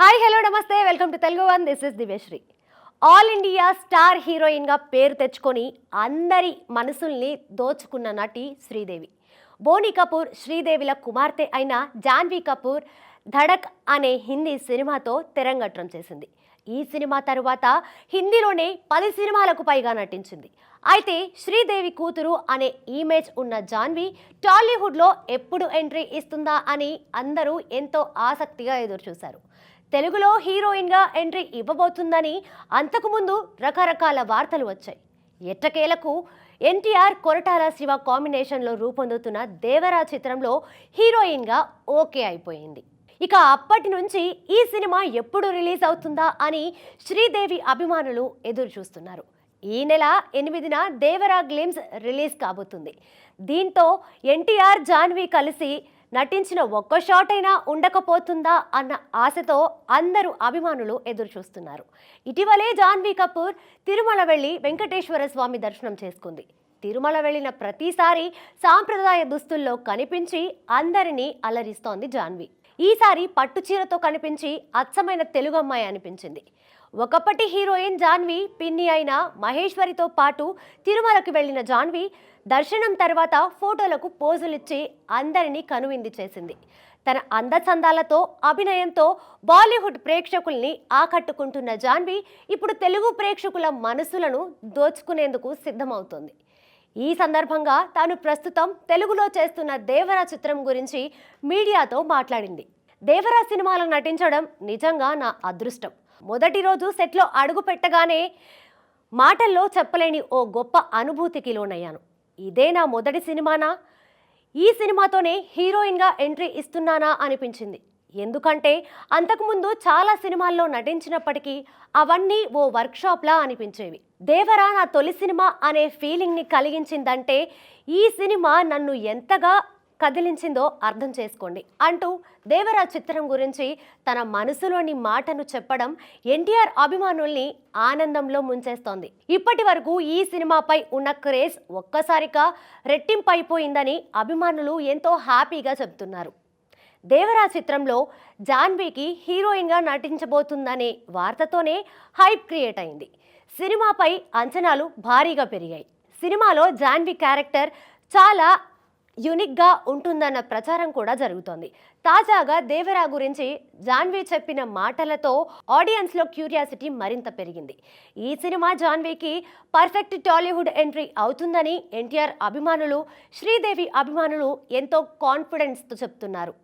Hi hello నమస్తే. Welcome to Telugu one this is Divyasri all India star హీరోయిన్గా పేరు తెచ్చుకొని అందరి మనసుల్ని దోచుకున్న నటి శ్రీదేవి. బోని కపూర్ శ్రీదేవిల కుమార్తె అయిన జాన్వీ కపూర్ ధడక్ అనే హిందీ సినిమాతో తెరంగట్రం చేసింది. ఈ సినిమా తరువాత హిందీలోనే పది సినిమాలకు పైగా నటించింది. అయితే శ్రీదేవి కూతురు అనే ఇమేజ్ ఉన్న జాన్వి టాలీవుడ్లో ఎప్పుడు ఎంట్రీ ఇస్తుందా అని అందరూ ఎంతో ఆసక్తిగా ఎదురుచూశారు. తెలుగులో హీరోయిన్గా ఎంట్రీ ఇవ్వబోతుందని అంతకుముందు రకరకాల వార్తలు వచ్చాయి. ఎట్టకేలకు ఎన్టీఆర్ కొరటాల శివ కాంబినేషన్లో రూపొందుతున్న దేవరా చిత్రంలో హీరోయిన్గా ఓకే అయిపోయింది. ఇక అప్పటి నుంచి ఈ సినిమా ఎప్పుడు రిలీజ్ అవుతుందా అని శ్రీదేవి అభిమానులు ఎదురు చూస్తున్నారు. ఈ నెల ఎనిమిదిన దేవరా గ్లిమ్స్ రిలీజ్ కాబోతుంది. దీంతో ఎన్టీఆర్ జాన్వి కలిసి నటించిన ఒక్క షాట్ అయినా ఉండకపోతుందా అన్న ఆశతో అందరూ అభిమానులు ఎదురు చూస్తున్నారు ఇటీవలే జాన్వీ కపూర్ తిరుమల వెళ్ళి వెంకటేశ్వర స్వామి దర్శనం చేసుకుంది. తిరుమల వెళ్ళిన ప్రతిసారి సాంప్రదాయ దుస్తుల్లో కనిపించి అందరినీ అలరిస్తోంది జాన్వి. ఈసారి పట్టు చీరతో కనిపించి అచ్చమైన తెలుగు అమ్మాయి అనిపించింది. ఒకప్పటి హీరోయిన్ జాన్వి పిన్ని అయిన మహేశ్వరితో పాటు తిరుమలకు వెళ్ళిన జాన్వి దర్శనం తర్వాత ఫోటోలకు పోజులిచ్చి అందరినీ కనువింది చేసింది. తన అందచందాలతో అభినయంతో బాలీవుడ్ ప్రేక్షకుల్ని ఆకట్టుకుంటున్న జాన్వి ఇప్పుడు తెలుగు ప్రేక్షకుల మనసులను దోచుకునేందుకు సిద్ధమవుతోంది. ఈ సందర్భంగా తాను ప్రస్తుతం తెలుగులో చేస్తున్న దేవరా చిత్రం గురించి మీడియాతో మాట్లాడింది. దేవరా సినిమాలో నటించడం నిజంగా నా అదృష్టం. మొదటి రోజు సెట్లో అడుగు పెట్టగానే మాటల్లో చెప్పలేని ఓ గొప్ప అనుభూతికి లోనయ్యాను. ఇదే నా మొదటి సినిమానా? ఈ సినిమాతోనే హీరోయిన్గా ఎంట్రీ ఇస్తున్నానా అనిపించింది. ఎందుకంటే అంతకుముందు చాలా సినిమాల్లో నటించినప్పటికీ అవన్నీ ఓ వర్క్షాప్లా అనిపించేవి. దేవరా నా తొలి సినిమా అనే ఫీలింగ్ని కలిగించిందంటే ఈ సినిమా నన్ను ఎంతగా కదిలించిందో అర్థం చేసుకోండి. అంటూ దేవరా చిత్రం గురించి తన మనసులోని మాటను చెప్పడం ఎన్టీఆర్ అభిమానుల్ని ఆనందంలో ముంచేస్తోంది. ఇప్పటి వరకు ఈ సినిమాపై ఉన్న క్రేజ్ ఒక్కసారిగా రెట్టింపైపోయిందని అభిమానులు ఎంతో హ్యాపీగా చెబుతున్నారు. దేవరా చిత్రంలో జాన్వీకి హీరోయిన్గా నటించబోతుందనే వార్తతోనే హైప్ క్రియేట్ అయింది. సినిమాపై అంచనాలు భారీగా పెరిగాయి. సినిమాలో జాన్వీ క్యారెక్టర్ చాలా యునిక్గా ఉంటుందన్న ప్రచారం కూడా జరుగుతోంది. తాజాగా దేవరా గురించి జాన్వీ చెప్పిన మాటలతో ఆడియన్స్లో క్యూరియాసిటీ మరింత పెరిగింది. ఈ సినిమా జాన్వీకి పర్ఫెక్ట్ టాలీవుడ్ ఎంట్రీ అవుతుందని ఎన్టీఆర్ అభిమానులు శ్రీదేవి అభిమానులు ఎంతో కాన్ఫిడెన్స్తో చెప్తున్నారు.